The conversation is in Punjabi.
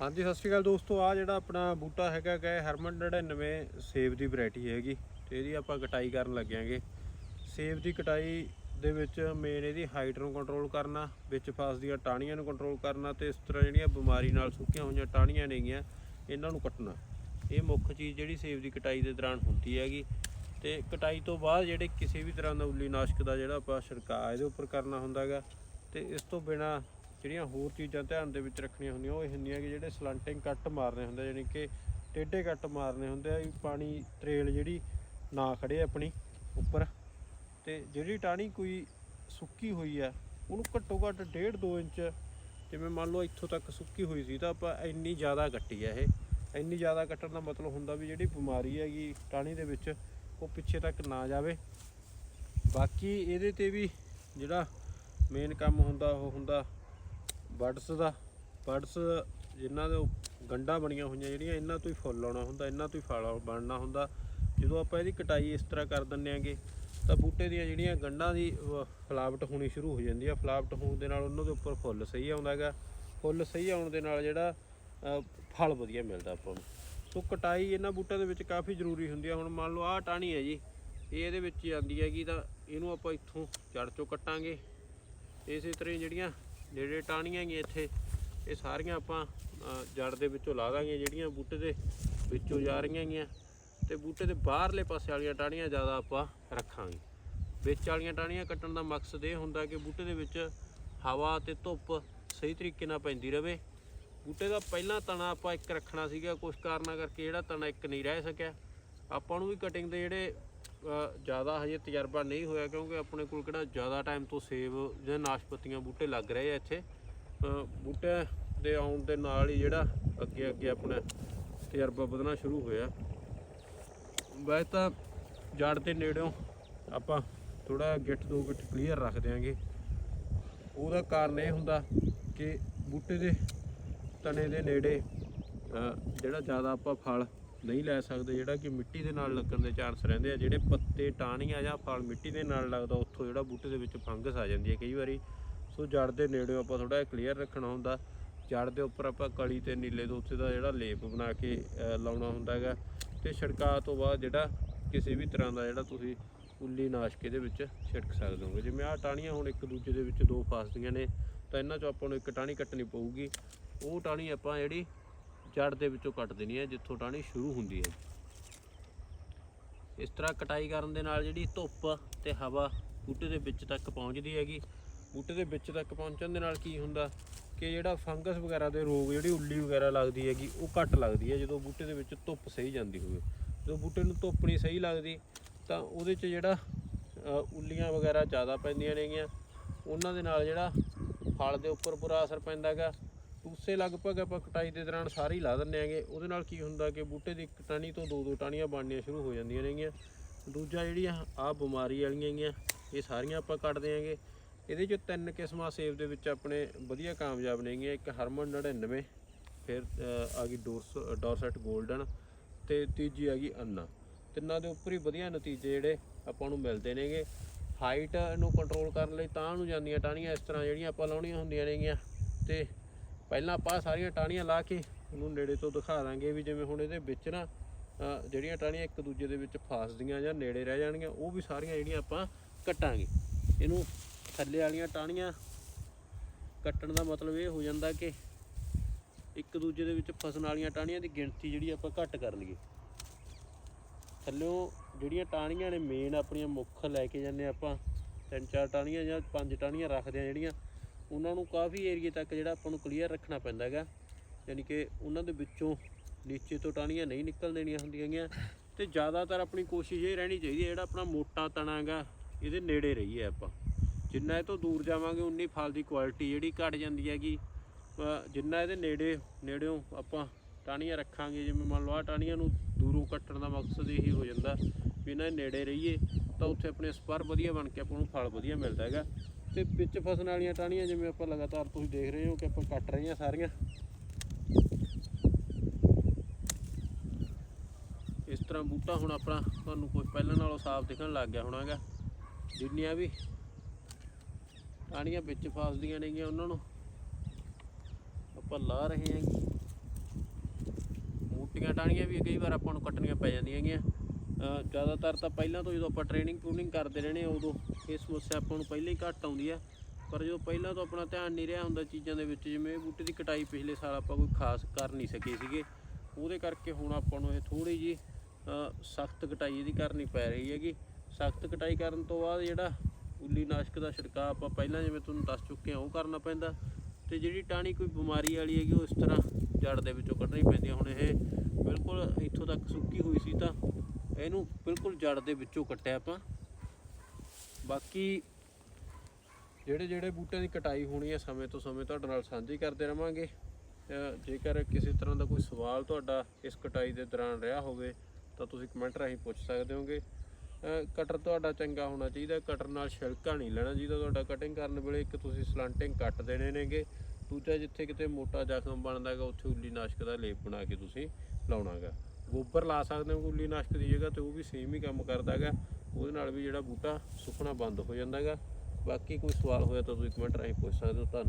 ਹਾਂਜੀ, ਸਤਿ ਸ਼੍ਰੀ ਅਕਾਲ ਦੋਸਤੋ। ਆ ਜਿਹੜਾ ਆਪਣਾ ਬੂਟਾ ਹੈਗਾ ਗਾ ਹਰਮਨ 99 ਸੇਬ ਦੀ ਵੈਰਾਈਟੀ ਹੈਗੀ। ਤੇ ਇਹਦੀ ਆਪਾਂ ਕਟਾਈ ਕਰਨ ਲੱਗਿਆਂਗੇ ਸੇਬ ਦੀ ਕਟਾਈ ਦੇ ਵਿੱਚ ਮੇਨ ਇਹਦੀ ਹਾਈਟ ਨੂੰ ਕੰਟਰੋਲ ਕਰਨਾ, ਵਿੱਚ ਫਸਦੀਆਂ ਟਾਹਣੀਆਂ ਨੂੰ ਕੰਟਰੋਲ ਕਰਨਾ ਤੇ ਇਸ ਤਰ੍ਹਾਂ ਜਿਹੜੀਆਂ ਬਿਮਾਰੀ ਨਾਲ ਸੁੱਕੀਆਂ ਹੋਈਆਂ ਟਾਹਣੀਆਂ ਨੇਗੀਆਂ, ਇਹਨਾਂ ਨੂੰ ਕੱਟਣਾ। ਇਹ ਮੁੱਖ ਚੀਜ਼ ਜਿਹੜੀ ਸੇਬ ਦੀ ਕਟਾਈ ਦੇ ਦੌਰਾਨ ਹੁੰਦੀ ਹੈਗੀ। ਤੇ ਕਟਾਈ ਤੋਂ ਬਾਅਦ ਜਿਹੜੇ ਕਿਸੇ ਵੀ ਤਰ੍ਹਾਂ ਦਾ ਉੱਲੀ ਨਾਸ਼ਕ ਦਾ ਜਿਹੜਾ ਆਪਾਂ ਛਿੜਕਾਅ ਇਹਦੇ ਉੱਪਰ ਕਰਨਾ ਹੁੰਦਾ ਹੈਗਾ। ਤੇ ਇਸ ਤੋਂ ਬਿਨਾ ਜਿਹੜੀਆਂ ਹੋਰ ਚੀਜ਼ਾਂ ਧਿਆਨ ਦੇ ਵਿੱਚ ਰੱਖਣੀਆਂ ਹੁੰਦੀਆਂ, ਉਹ ਇਹ ਹੁੰਦੀਆਂ ਕਿ ਜਿਹੜੇ ਸਲੰਟਿੰਗ ਕੱਟ ਮਾਰਨੇ ਹੁੰਦੇ ਯਾਨੀ ਕਿ ਟੇਢੇ ਕੱਟ ਮਾਰਨੇ ਹੁੰਦੇ ਆ, ਵੀ ਪਾਣੀ ਤਰੇਲ ਜਿਹੜੀ ਨਾ ਖੜੇ ਆਪਣੀ ਉੱਪਰ। ਤੇ ਜਿਹੜੀ ਟਾਹਣੀ ਕੋਈ ਸੁੱਕੀ ਹੋਈ ਆ, ਉਹਨੂੰ ਘੱਟੋ ਘੱਟ 1.5 2 ਇੰਚ, ਜਿਵੇਂ ਮੰਨ ਲਓ ਇੱਥੋਂ ਤੱਕ ਸੁੱਕੀ ਹੋਈ ਸੀ, ਤਾਂ ਆਪਾਂ ਇੰਨੀ ਜ਼ਿਆਦਾ ਕੱਟੀ ਆ ਇਹ। ਇੰਨੀ ਜ਼ਿਆਦਾ ਕੱਟਣ ਦਾ ਮਤਲਬ ਹੁੰਦਾ ਵੀ ਜਿਹੜੀ ਬਿਮਾਰੀ ਹੈਗੀ ਟਾਹਣੀ ਦੇ ਵਿੱਚ, ਉਹ ਪਿੱਛੇ ਤੱਕ ਨਾ ਜਾਵੇ। ਬਾਕੀ ਇਹਦੇ ਤੇ ਵੀ ਜਿਹੜਾ ਮੇਨ ਕੰਮ ਹੁੰਦਾ, ਉਹ ਹੁੰਦਾ ਬਟਸ ਦਾ, ਬਟਸ ਜਿਨ੍ਹਾਂ ਦੇ ਉਹ ਗੰਢਾਂ ਬਣੀਆਂ ਹੋਈਆਂ ਜਿਹੜੀਆਂ, ਇਹਨਾਂ ਤੋਂ ਹੀ ਫੁੱਲ ਆਉਣਾ ਹੁੰਦਾ, ਇਹਨਾਂ ਤੋਂ ਹੀ ਫਲ ਆਉ- ਬਣਨਾ ਹੁੰਦਾ। ਜਦੋਂ ਆਪਾਂ ਇਹਦੀ ਕਟਾਈ ਇਸ ਤਰ੍ਹਾਂ ਕਰ ਦਿੰਨੇ ਆਂਗੇ ਤਾਂ ਬੂਟੇ ਦੀਆਂ ਜਿਹੜੀਆਂ ਗੰਢਾਂ ਦੀ ਫਲਾਵਟ ਹੋਣੀ ਸ਼ੁਰੂ ਹੋ ਜਾਂਦੀ ਆ। ਫਲਾਵਟ ਹੋਣ ਦੇ ਨਾਲ ਉਹਨਾਂ ਦੇ ਉੱਪਰ ਫੁੱਲ ਸਹੀ ਆਉਂਦਾ ਹੈਗਾ। ਫੁੱਲ ਸਹੀ ਆਉਣ ਦੇ ਨਾਲ ਜਿਹੜਾ ਫਲ ਵਧੀਆ ਮਿਲਦਾ ਆਪਾਂ ਨੂੰ। ਸੋ ਕਟਾਈ ਇਹਨਾਂ ਬੂਟਿਆਂ ਦੇ ਵਿੱਚ ਕਾਫੀ ਜ਼ਰੂਰੀ ਹੁੰਦੀ ਆ। ਹੁਣ ਮੰਨ ਲਓ ਆਹ ਟਾਹਣੀ ਹੈ ਜੀ, ਇਹ ਇਹਦੇ ਵਿੱਚ ਹੀ ਆਉਂਦੀ ਹੈਗੀ ਤਾਂ ਇਹਨੂੰ ਆਪਾਂ ਇੱਥੋਂ ਜੜ ਚੋਂ ਕੱਟਾਂਗੇ। ਇਸੇ ਤਰ੍ਹਾਂ ਹੀ ਜਿਹੜੀਆਂ ਜਿਹੜੇ ਟਾਹਣੀਆਂ ਹੈਗੀਆਂ ਇੱਥੇ। ਇਹ ਸਾਰੀਆਂ ਆਪਾਂ ਜੜ ਦੇ ਵਿੱਚੋਂ ਲਾ ਦਾਂਗੇ, ਜਿਹੜੀਆਂ ਬੂਟੇ ਦੇ ਵਿੱਚੋਂ ਜਾ ਰਹੀਆਂ ਹੈਗੀਆਂ। ਤੇ ਬੂਟੇ ਦੇ ਬਾਹਰਲੇ ਪਾਸੇ ਵਾਲੀਆਂ ਟਾਹਣੀਆਂ ਜ਼ਿਆਦਾ ਆਪਾਂ ਰੱਖਾਂਗੇ। ਵਿੱਚ ਵਾਲੀਆਂ ਟਾਹਣੀਆਂ ਕੱਟਣ ਦਾ ਮਕਸਦ ਇਹ ਹੁੰਦਾ ਕਿ ਬੂਟੇ ਦੇ ਵਿੱਚ ਹਵਾ ਤੇ ਧੁੱਪ ਸਹੀ ਤਰੀਕੇ ਨਾਲ ਪੈਂਦੀ ਰਹੇ ਬੂਟੇ ਦਾ ਪਹਿਲਾਂ ਤਣਾ ਆਪਾਂ ਇੱਕ ਰੱਖਣਾ ਸੀਗਾ ਕੁਝ ਕਾਰਨਾਂ ਕਰਕੇ ਜਿਹੜਾ ਤਣਾ ਇੱਕ ਨਹੀਂ ਰਹਿ ਸਕਿਆ। ਆਪਾਂ ਨੂੰ ਵੀ ਕਟਿੰਗ ਦੇ ਜਿਹੜੇ ਜ਼ਿਆਦਾ ਹਜੇ ਤਜਰਬਾ ਨਹੀਂ ਹੋਇਆ ਕਿਉਂਕਿ ਆਪਣੇ ਕੋਲ ਕਿਹੜਾ ਜ਼ਿਆਦਾ ਟਾਈਮ ਤੋਂ ਸੇਬ ਜਾਂ ਨਾਸ਼ਪਤੀਆਂ ਬੂਟੇ ਲੱਗ ਰਹੇ ਆ ਇੱਥੇ। ਅ, ਬੂਟੇ ਦੇ ਆਉਣ ਦੇ ਨਾਲ ਹੀ ਜਿਹੜਾ ਅੱਗੇ ਅੱਗੇ ਆਪਣਾ ਤਜਰਬਾ ਵਧਣਾ ਸ਼ੁਰੂ ਹੋਇਆ। ਵੈਸੇ ਤਾਂ ਜੜ ਦੇ ਨੇੜਿਓਂ ਆਪਾਂ ਥੋੜਾ ਗਿੱਟ ਦੋ ਗਿੱਟ ਕਲੀਅਰ ਰੱਖ ਦਿਆਂਗੇ। ਉਹਦਾ ਕਾਰਨ ਇਹ ਹੁੰਦਾ ਕਿ ਬੂਟੇ ਦੇ ਤਣੇ ਦੇ ਨੇੜੇ ਜਿਹੜਾ ਜ਼ਿਆਦਾ ਆਪਾਂ ਫਲ ਨਹੀਂ ਲੈ ਸਕਦੇ, ਜਿਹੜਾ ਕਿ ਮਿੱਟੀ ਦੇ ਨਾਲ ਲੱਗਣ ਦੇ ਚਾਂਸ ਰਹਿੰਦੇ ਆ। ਜਿਹੜੇ ਪੱਤੇ, ਟਾਹਣੀਆਂ ਜਾਂ ਫਲ ਮਿੱਟੀ ਦੇ ਨਾਲ ਲੱਗਦਾ, ਉੱਥੋਂ ਜਿਹੜਾ ਬੂਟੇ ਦੇ ਵਿੱਚ ਫੰਗਸ ਆ ਜਾਂਦੀ ਹੈ ਕਈ ਵਾਰੀ। ਸੋ ਜੜ ਦੇ ਨੇੜੇ ਆਪਾਂ ਥੋੜਾ ਕਲੀਅਰ ਰੱਖਣਾ ਹੁੰਦਾ। ਜੜ ਦੇ ਉੱਪਰ ਆਪਾਂ ਕਲੀ ਤੇ ਨੀਲੇ ਦੋਤੇ ਦਾ ਜਿਹੜਾ ਲੇਪ ਬਣਾ ਕੇ ਲਾਉਣਾ ਹੁੰਦਾ ਹੈਗਾ। ਤੇ ਛਿੜਕਾਅ ਤੋਂ ਬਾਅਦ ਜਿਹੜਾ ਕਿਸੇ ਵੀ ਤਰ੍ਹਾਂ ਦਾ ਜਿਹੜਾ ਤੁਸੀਂ ਉੱਲੀ ਨਾਸ਼ਕ ਇਹਦੇ ਵਿੱਚ ਛਿੜਕ ਸਕਦੇ ਹੋ ਜਿਵੇਂ ਆਹ ਟਾਹਣੀਆਂ ਹੁਣ ਇੱਕ ਦੂਜੇ ਦੇ ਵਿੱਚ ਦੋ ਫਸਦੀਆਂ ਨੇ, ਤਾਂ ਇਹਨਾਂ ਚੋਂ ਆਪਾਂ ਨੂੰ ਇੱਕ ਟਾਹਣੀ ਕੱਟਣੀ ਪਊਗੀ। ਉਹ ਟਾਹਣੀ ਆਪਾਂ ਜਿਹੜੀ ਜੜ ਦੇ ਵਿੱਚੋਂ ਕੱਟ ਦੇਣੀ ਹੈ, ਜਿੱਥੋਂ ਟਾਹਣੀ ਸ਼ੁਰੂ ਹੁੰਦੀ ਹੈ ਇਸ ਤਰ੍ਹਾਂ ਕਟਾਈ ਕਰਨ ਦੇ ਨਾਲ ਜਿਹੜੀ ਧੁੱਪ ਤੇ ਹਵਾ ਬੂਟੇ ਦੇ ਵਿੱਚ ਤੱਕ ਪਹੁੰਚਦੀ ਹੈਗੀ। ਬੂਟੇ ਦੇ ਵਿੱਚ ਤੱਕ ਪਹੁੰਚਣ ਦੇ ਨਾਲ ਕੀ ਹੁੰਦਾ ਕਿ ਜਿਹੜਾ ਫੰਗਸ ਵਗੈਰਾ ਦੇ ਰੋਗ, ਜਿਹੜੀ ਉੱਲੀ ਵਗੈਰਾ ਲੱਗਦੀ ਹੈਗੀ, ਉਹ ਘੱਟ ਲੱਗਦੀ ਹੈ। ਜਦੋਂ ਬੂਟੇ ਦੇ ਵਿੱਚ ਧੁੱਪ ਸਹੀ ਜਾਂਦੀ ਹੋਵੇ, ਜਦੋਂ ਬੂਟੇ ਨੂੰ ਧੁੱਪ ਨਹੀਂ ਸਹੀ ਲੱਗਦੀ, ਤਾਂ ਉਹਦੇ 'ਚ ਜਿਹੜਾ ਉੱਲੀਆਂ ਵਗੈਰਾ ਜ਼ਿਆਦਾ ਪੈਂਦੀਆਂ ਨੇਗੀਆਂ। ਉਹਨਾਂ ਦੇ ਨਾਲ ਜਿਹੜਾ ਫਲ ਦੇ ਉੱਪਰ ਬੁਰਾ ਅਸਰ ਪੈਂਦਾ ਹੈਗਾ। ਟੂਸੇ ਲਗਭਗ ਆਪਾਂ ਕਟਾਈ ਦੇ ਦੌਰਾਨ ਸਾਰੇ ਹੀ ਲਾ ਦਿੰਦੇ ਆਂਗੇ ਉਹਦੇ ਨਾਲ ਕੀ ਹੁੰਦਾ ਕਿ ਬੂਟੇ ਦੀ ਇੱਕ ਟਾਹਣੀ ਤੋਂ ਦੋ ਦੋ ਟਾਹਣੀਆਂ ਬਣਨੀਆਂ ਸ਼ੁਰੂ ਹੋ ਜਾਂਦੀਆਂ ਨੇਗੀਆਂ ਦੂਜਾ ਜਿਹੜੀਆਂ ਆ ਬਿਮਾਰੀ ਵਾਲੀਆਂ ਹੈਗੀਆਂ ਇਹ ਸਾਰੀਆਂ ਆਪਾਂ ਕੱਟ ਦਿਆਂਗੇ ਇਹਦੇ 'ਚ ਤਿੰਨ ਕਿਸਮਾਂ ਸੇਬ ਦੇ ਵਿੱਚ ਆਪਣੇ ਵਧੀਆ ਕਾਮਯਾਬ ਨੇਗੀਆਂ ਇੱਕ ਹਰਮਨ 99 ਫਿਰ ਆ ਗਈ ਡੋਰਸ, ਡੋਰਸੈਟ 골ਡਨ ਤੇ ਤੀਜੀ ਆ ਗਈ ਅੰਨਾ। ਤਿੰਨਾਂ ਦੇ ਉੱਪਰ ਹੀ ਵਧੀਆ ਨਤੀਜੇ ਜਿਹੜੇ ਆਪਾਂ ਨੂੰ ਮਿਲਦੇ ਨੇਗੇ ਹਾਈਟ ਨੂੰ ਕੰਟਰੋਲ ਕਰਨ ਲਈ ਤਾਂ ਨੂੰ ਜਾਂਦੀਆਂ ਟਾਹਣੀਆਂ ਇਸ ਤਰ੍ਹਾਂ ਜਿਹੜੀਆਂ ਆਪਾਂ ਲਾਉਣੀਆਂ ਹੁੰਦੀਆਂ ਨੇਗੀਆਂ ਤੇ ਪਹਿਲਾਂ ਆਪਾਂ ਸਾਰੀਆਂ ਟਾਹਣੀਆਂ ਲਾ ਕੇ ਉਹਨੂੰ ਨੇੜੇ ਤੋਂ ਦਿਖਾ ਦਾਂਗੇ ਵੀ ਜਿਵੇਂ ਹੁਣ ਇਹਦੇ ਵਿੱਚ ਨਾ ਜਿਹੜੀਆਂ ਟਾਹਣੀਆਂ ਇੱਕ ਦੂਜੇ ਦੇ ਵਿੱਚ ਫਸਦੀਆਂ ਜਾਂ ਨੇੜੇ ਰਹਿ ਜਾਣਗੀਆਂ, ਉਹ ਵੀ ਸਾਰੀਆਂ ਜਿਹੜੀਆਂ ਆਪਾਂ ਕੱਟਾਂਗੇ। ਇਹਨੂੰ ਥੱਲੇ ਵਾਲੀਆਂ ਟਾਹਣੀਆਂ ਕੱਟਣ ਦਾ ਮਤਲਬ ਇਹ ਹੋ ਜਾਂਦਾ ਕਿ ਇੱਕ ਦੂਜੇ ਦੇ ਵਿੱਚ ਫਸਣ ਵਾਲੀਆਂ ਟਾਹਣੀਆਂ ਦੀ ਗਿਣਤੀ ਜਿਹੜੀ ਆਪਾਂ ਘੱਟ ਕਰ ਲਈਏ। ਥੱਲਿਓਂ ਜਿਹੜੀਆਂ ਟਾਹਣੀਆਂ ਨੇ ਮੇਨ ਆਪਣੀਆਂ ਮੁੱਖ ਲੈ ਕੇ ਜਾਂਦੇ ਆਪਾਂ, ਤਿੰਨ ਚਾਰ ਟਾਹਣੀਆਂ ਜਾਂ ਪੰਜ ਟਾਹਣੀਆਂ ਰੱਖਦੇ ਆ ਜਿਹੜੀਆਂ ਉਹਨਾਂ ਨੂੰ ਕਾਫੀ ਏਰੀਏ ਤੱਕ ਜਿਹੜਾ ਆਪਾਂ ਨੂੰ ਕਲੀਅਰ ਰੱਖਣਾ ਪੈਂਦਾ ਹੈਗਾ। ਯਾਨੀ ਕਿ ਉਹਨਾਂ ਦੇ ਵਿੱਚੋਂ ਨੀਚੇ ਤੋਂ ਟਾਹਣੀਆਂ ਨਹੀਂ ਨਿਕਲ ਦੇਣੀਆਂ ਹੁੰਦੀਆਂ ਹੈਗੀਆਂ। ਤੇ ਜ਼ਿਆਦਾਤਰ ਆਪਣੀ ਕੋਸ਼ਿਸ਼ ਇਹ ਰਹਿਣੀ ਚਾਹੀਦੀ ਹੈ, ਜਿਹੜਾ ਆਪਣਾ ਮੋਟਾ ਤਣਾ ਇਹਦੇ ਨੇੜੇ ਰਹੀਏ ਆਪਾਂ। ਜਿੰਨਾ ਇਹ ਤੋਂ ਦੂਰ ਜਾਵਾਂਗੇ, ਉਨੀ ਫਲ ਦੀ ਕੁਆਲਿਟੀ ਜਿਹੜੀ ਘਟ ਜਾਂਦੀ ਹੈਗੀ। ਜਿੰਨਾ ਇਹਦੇ ਨੇੜੇ, ਨੇੜਿਓਂ ਆਪਾਂ ਟਾਹਣੀਆਂ ਰੱਖਾਂਗੇ, ਜਿਵੇਂ ਮੰਨ ਲਓ ਆਹ ਟਾਹਣੀਆਂ ਨੂੰ ਦੂਰੋਂ ਕੱਟਣ ਦਾ ਮਕਸਦ ਇਹੀ ਹੋ ਜਾਂਦਾ ਵੀ ਇਹਨਾਂ ਨੇੜੇ ਰਹੀਏ, ਤਾਂ ਉੱਥੇ ਆਪਣੇ ਸਪਰ ਵਧੀਆ ਬਣ ਕੇ ਆਪਾਂ ਨੂੰ ਫਲ ਵਧੀਆ ਮਿਲਦਾ ਹੈਗਾ। ਤੇ ਵਿੱਚ ਫਸਣ ਵਾਲੀਆਂ ਟਾਹਣੀਆਂ ਜਿਵੇਂ ਆਪਾਂ ਲਗਾਤਾਰ ਤੁਸੀਂ ਦੇਖ ਰਹੇ ਹੋ ਕਿ ਆਪਾਂ ਕੱਟ ਰਹੇ ਹਾਂ ਸਾਰੀਆਂ। ਇਸ ਤਰ੍ਹਾਂ ਬੂਟਾ ਹੁਣ ਆਪਣਾ ਤੁਹਾਨੂੰ ਕੁਝ ਪਹਿਲਾਂ ਨਾਲੋਂ ਸਾਫ਼ ਦਿਖਣ ਲੱਗ ਗਿਆ ਹੋਣਾਗਾ। ਜਿੰਨੀਆਂ ਵੀ ਟਾਹਣੀਆਂ ਵਿੱਚ ਫਸਦੀਆਂ ਨੇਗੀਆਂ ਉਹਨਾਂ ਨੂੰ ਆਪਾਂ ਲਾ ਰਹੇ ਹਾਂ। ਮੋਟੀਆਂ ਟਾਹਣੀਆਂ ਵੀ ਕਈ ਵਾਰ ਆਪਾਂ ਨੂੰ ਕੱਟਣੀਆਂ ਪੈ ਜਾਂਦੀਆਂ ਹੈਗੀਆਂ। ਜ਼ਿਆਦਾਤਰ ਤਾਂ ਪਹਿਲਾਂ ਤੋਂ ਜਦੋਂ ਆਪਾਂ ਟ੍ਰੇਨਿੰਗ ਟੂਨਿੰਗ ਕਰਦੇ ਰਹਿੰਦੇ ਹਾਂ, ਉਦੋਂ ਇਹ ਸਮੱਸਿਆ ਆਪਾਂ ਨੂੰ ਪਹਿਲਾਂ ਹੀ ਘੱਟ ਆਉਂਦੀ ਆ। ਪਰ ਜਦੋਂ ਪਹਿਲਾਂ ਤੋਂ ਆਪਣਾ ਧਿਆਨ ਨਹੀਂ ਰਿਹਾ ਹੁੰਦਾ ਚੀਜ਼ਾਂ ਦੇ ਵਿੱਚ, ਜਿਵੇਂ ਇਹ ਬੂਟੇ ਦੀ ਕਟਾਈ ਪਿਛਲੇ ਸਾਲ ਆਪਾਂ ਕੋਈ ਖਾਸ ਕਰ ਨਹੀਂ ਸਕੇ ਸੀਗੇ। ਉਹਦੇ ਕਰਕੇ ਹੁਣ ਆਪਾਂ ਨੂੰ ਇਹ ਥੋੜੀ ਜੀ ਸਖਤ ਕਟਾਈ ਇਹਦੀ ਕਰਨੀ ਪੈ ਰਹੀ ਹੈਗੀ। ਸਖਤ ਕਟਾਈ ਕਰਨ ਤੋਂ ਬਾਅਦ ਜਿਹੜਾ ਉੱਲੀ ਨਾਸ਼ਕ ਦਾ ਛਿੜਕਾਅ ਆਪਾਂ ਪਹਿਲਾਂ ਜਿਵੇਂ ਤੁਹਾਨੂੰ ਦੱਸ ਚੁੱਕੇ ਹਾਂ, ਉਹ ਕਰਨਾ ਪੈਂਦਾ। ਤੇ ਜਿਹੜੀ ਟਾਹਣੀ ਕੋਈ ਬਿਮਾਰੀ ਵਾਲੀ ਹੈਗੀ, ਉਹ ਇਸ ਤਰ੍ਹਾਂ ਜੜ ਦੇ ਵਿੱਚੋਂ ਕੱਢਣੀ ਪੈਂਦੀ ਹੈ ਹੁਣ ਇਹ ਬਿਲਕੁਲ ਇੱਥੋਂ ਤੱਕ ਸੁੱਕੀ ਹੋਈ ਸੀ ਤਾਂ ਇਹਨੂੰ ਬਿਲਕੁਲ ਜੜ ਦੇ ਵਿੱਚੋਂ ਕੱਟਿਆ ਆਪਾਂ। ਬਾਕੀ ਜਿਹੜੇ ਜਿਹੜੇ ਬੂਟਿਆਂ ਦੀ ਕਟਾਈ ਹੋਣੀ ਹੈ ਸਮੇਂ ਤੋਂ ਸਮੇਂ ਤੁਹਾਡੇ ਨਾਲ ਸਾਂਝੀ ਕਰਦੇ ਰਵਾਂਗੇ। ਜੇਕਰ ਕਿਸੇ ਤਰ੍ਹਾਂ ਦਾ ਕੋਈ ਸਵਾਲ ਤੁਹਾਡਾ ਇਸ ਕਟਾਈ ਦੇ ਦੌਰਾਨ ਰਿਹਾ ਹੋਵੇ, ਤਾਂ ਤੁਸੀਂ ਕਮੈਂਟ ਰਾਹੀਂ ਪੁੱਛ ਸਕਦੇ ਹੋਗੇ। ਕਟਰ ਤੁਹਾਡਾ ਚੰਗਾ ਹੋਣਾ ਚਾਹੀਦਾ। ਕਟਰ ਨਾਲ ਛਿਲਕਾ ਨਹੀਂ ਲੈਣਾ ਚਾਹੀਦਾ ਤੁਹਾਡਾ। ਕਟਿੰਗ ਕਰਨ ਵੇਲੇ ਇੱਕ ਤੁਸੀਂ ਸਲੰਟਿੰਗ ਕੱਟ ਦੇਣੇ ਨੇਗੇ। ਦੂਜਾ ਜਿੱਥੇ ਕਿਤੇ ਮੋਟਾ ਜ਼ਖਮ ਬਣਦਾ ਹੈਗਾ, ਉੱਥੇ ਉੱਲੀ ਨਾਸ਼ਕ ਦਾ ਲੇਪ ਬਣਾ ਕੇ ਤੁਸੀਂ ਲਾਉਣਾਗਾ ਗੋਬਰ ਲਾ ਸਕਦੇ ਹੋ ਗੁੱਲੀ ਨਾਸ਼ਕ ਦੀ ਜਗ੍ਹਾ ਤੇ ਉਹ ਵੀ ਸੇਮ ਹੀ ਕੰਮ ਕਰਦਾ ਹੈਗਾ। ਉਹਦੇ ਨਾਲ ਵੀ ਜਿਹੜਾ ਬੂਟਾ ਸੁੱਕਣਾ ਬੰਦ ਹੋ ਜਾਂਦਾ ਹੈਗਾ। ਬਾਕੀ ਕੋਈ ਸਵਾਲ ਹੋਇਆ ਤਾਂ ਤੁਸੀਂ ਕਮੈਂਟ ਰਾਹੀਂ ਪੁੱਛ ਸਕਦੇ ਹੋ, ਧੰਨਵਾਦ।